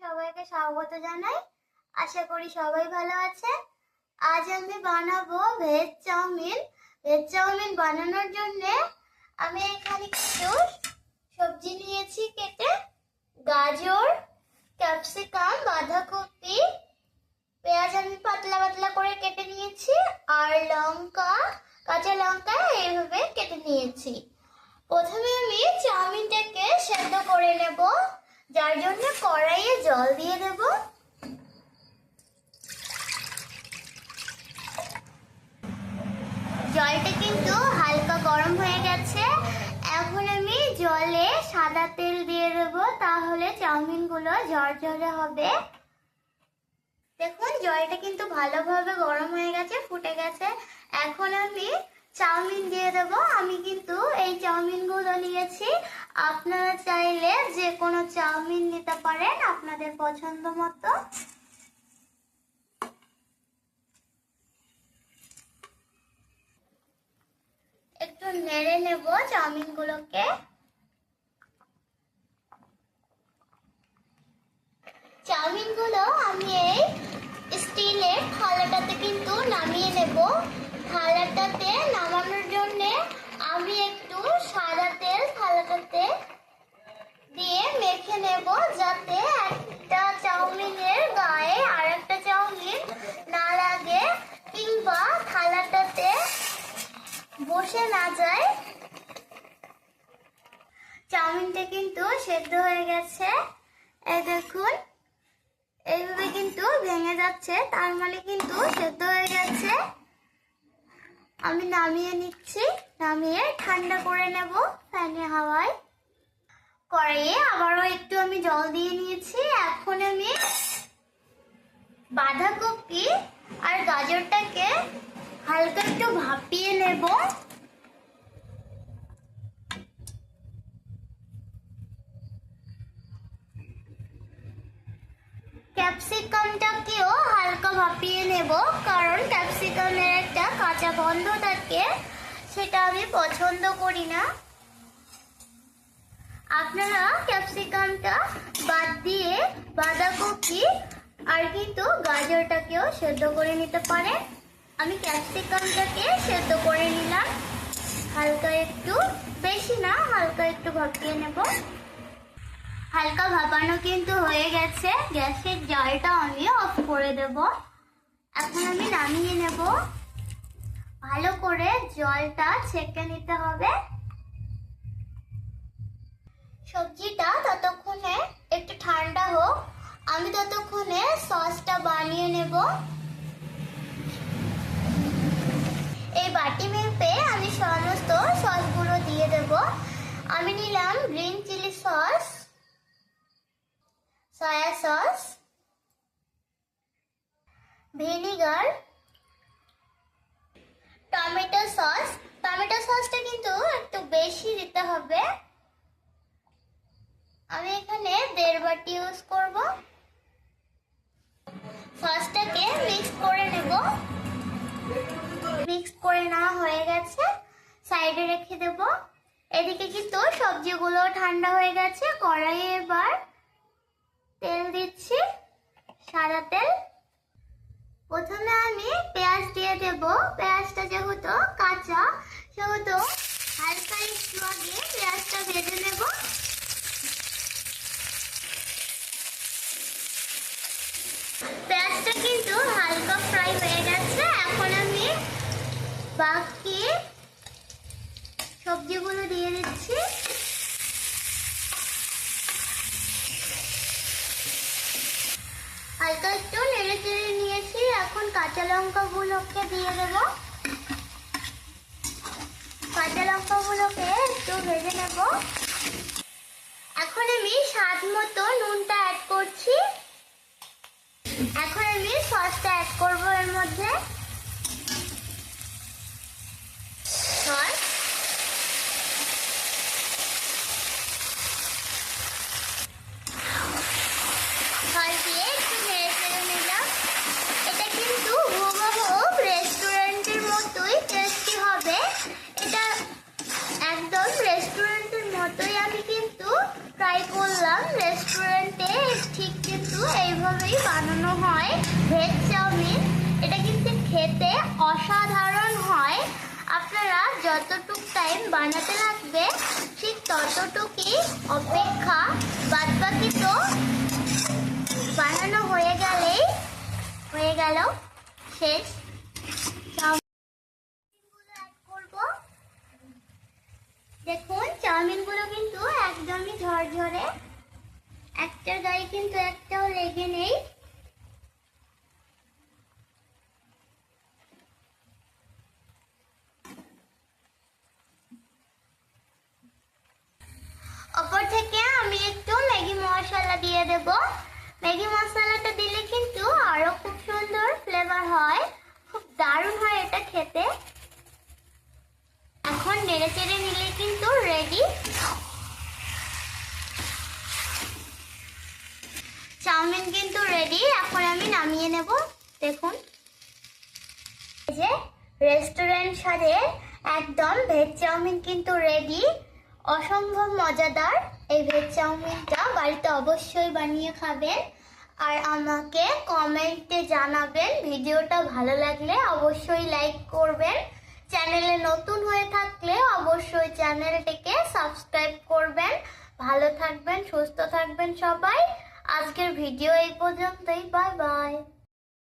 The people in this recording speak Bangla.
সবাইকে স্বাগত জানাই। আশা করি সবাই ভালো আছে। আজ আমি বানাবো ভেজ চাউমিন। ভেজ চাউমিন বানানোর জন্য আমি এখানে কিছু সবজি নিয়েছি কেটে। গাজর, ক্যাপসিকাম, বাঁধাকপি, পেঁয়াজ আমি পাতলা পাতলা করে কেটে নিয়েছি। আর লঙ্কা, কাঁচা লঙ্কা এইভাবে কেটে নিয়েছি। প্রথমে আমি চাউমিনটাকে সেদ্ধ করে নেব। যার জন্য কড়াইয়ে জল দিয়ে দেব। জলটা কিন্তু হালকা গরম হয়ে গেছে। এখন আমি জলে সাদা তেল দিয়ে দেবো, তাহলে চাউমিনগুলো ঝরঝরে হবে। দেখুন, জলটা কিন্তু ভালোভাবে গরম হয়ে গেছে, ফুটে গেছে। এখন আমি চাউমিন দিয়ে দেবো। আমি কিন্তু এই চাউমিনগুলো নিয়েছি। আপনারা চাইলে যে কোনো চাউমিন নিতে পারেন আপনাদের পছন্দ মতো। একটু নেড়ে নেব চাউমিনগুলোকে। চাউমিনগুলো আমি এই স্টিলের থালাটাতে কিন্তু নামিয়ে নেব। থালাটাতে নামানোর জন্য আমি একটু সাদা তেল থালাটাতে দিয়ে মেখে নেব যাতে একটা চাউমিনের গায়ে আর একটা চাউমিন না লাগে কিংবা থালাটাতে বসে না যায়। চাউমিনটা কিন্তু সেদ্ধ হয়ে গেছে। এই দেখুন, এইভাবে কিন্তু ভেঙে যাচ্ছে, তার মানে কিন্তু সেদ্ধ হয়ে গেছে। আমি নামিয়ে নিচ্ছি, নামিয়ে ঠান্ডা করে নেব ফ্যানে হাওয়ায়। কড়াইয়ে আবারও একটু আমি জল দিয়ে নিয়েছি। এখন আমি বাঁধাকপি আর গাজরটাকে হালকা একটু ভাপিয়ে নেব। ক্যাপসিকামটাকেও হালকা ভাপিয়ে নেব, কারণ ক্যাপসিকামের একটা কাঁচা গন্ধ থাকে, সেটা আমি পছন্দ করি না। আপনারা ক্যাপসিকামটা বাদ দিয়ে বাঁধাকপি আর কিন্তু গাজরটাকেও সেদ্ধ করে নিতে পারেন। আমি ক্যাপসিকামটাকে সেদ্ধ করে নিলাম। হালকা একটু, বেশি না, হালকা একটু ভাপিয়ে নেব। হালকা ভাপানো কিন্তু হয়ে গেছে। গ্যাসের জালটা আমি অফ করে দেব। এখন আমি নামিয়ে নেব। ভালো করে জলটা ছেঁকে নিতে হবে। সবজিটা ততক্ষণে একটু ঠান্ডা হোক। আমি ততক্ষণে সসটা বানিয়ে নেব এই বাটি মেপে আমি সমস্ত সসগুলো দিয়ে দেব আমি নিলাম green chilli sauce, soya sauce, vinegar, tomato sauce. Tomato সসটা কিন্তু একটু বেশি দিতে হবে। আমি এখানে দেড় বাটি ইউজ করব। সসটাকে মিক্স করে নেব। মিক্স করে নেওয়া হয়ে গেছে। সাইডে রেখে দেব। এদিকে কিন্তু সবজিগুলো ঠান্ডা হয়ে গেছে? কড়াইয়ে এবার তেল দিচ্ছি, সাদা তেল। প্রথমে আমি পেঁয়াজ দিয়ে দেব। পেঁয়াজটা যেহেতু কাঁচা, সেহেতু হালকা একটু আগে পেঁয়াজটা ভেজে নেব। পেঁয়াজটা কিন্তু হালকা ফ্রাই হয়ে গেছে। এখন আমি বাকি সবজিগুলো দিয়ে দিচ্ছি হালকা একটু নেড়ে চেড়ে নিয়েছি এখন কাঁচা লঙ্কাগুলোকে দিয়ে দেব। কাঁচা লঙ্কাগুলোকে একটু ভেজে নেব। এখন আমি স্বাদ মতো নুনটা অ্যাড করছি। এখন আমি সসটা অ্যাড করব এর মধ্যে সস সস দিয়ে একটু নেড়ে চেড়ে নিলাম এটা কিন্তু হুবহু রেস্টুরেন্টের মতোই টেস্টি হবে এটা একদম রেস্টুরেন্টের মতোই আমি কিন্তু ট্রাই করলাম রেস্টুরেন্টে ঠিক কিন্তু এইভাবেই বানানো হয়। ভেজ চাউমিন, এটা কিন্তু খেতে অসাধারণ হয়। আপনারা যতটুক টাইম বানাতে লাগবে, ঠিক ততটুকুই অপেক্ষা। বাদ বাকি তো বানানো হয়ে গেলেই, হয়ে গেল, শেষ চাউমিনগুলো অ্যাড করব দেখুন চাউমিনগুলো কিন্তু একদমই ঝরঝরে একটার গায়ে কিন্তু একটাও লেগে নেই। অপর থেকে আমি একটু ম্যাগি মশলা দিয়ে দেব। ম্যাগি মশলাটা দিলে কিন্তু আরও খুব সুন্দর ফ্লেভার হয়, খুব দারুণ হয় এটা খেতে। এখন নেড়ে চেড়ে নিলে কিন্তু রেডি চাউমিন কিন্তু রেডি এখন আমি নামিয়ে নেব। দেখুন। এই যে রেস্টুরেন্ট স্বাদের একদম ভেজ চাউমিন কিন্তু রেডি অসম্ভব মজাদার। এই ভেজ চাউমিনটা বাড়িতে অবশ্যই বানিয়ে খাবেন। আর আমাকে কমেন্টে জানাবেন। ভিডিওটা ভালো লাগলে অবশ্যই লাইক করবেন। চ্যানেলে নতুন হয়ে থাকলে অবশ্যই চ্যানেলটিকে সাবস্ক্রাইব করবেন। ভালো থাকবেন, সুস্থ থাকবেন সবাই। আজকের ভিডিও এই পর্যন্তই বাই বাই।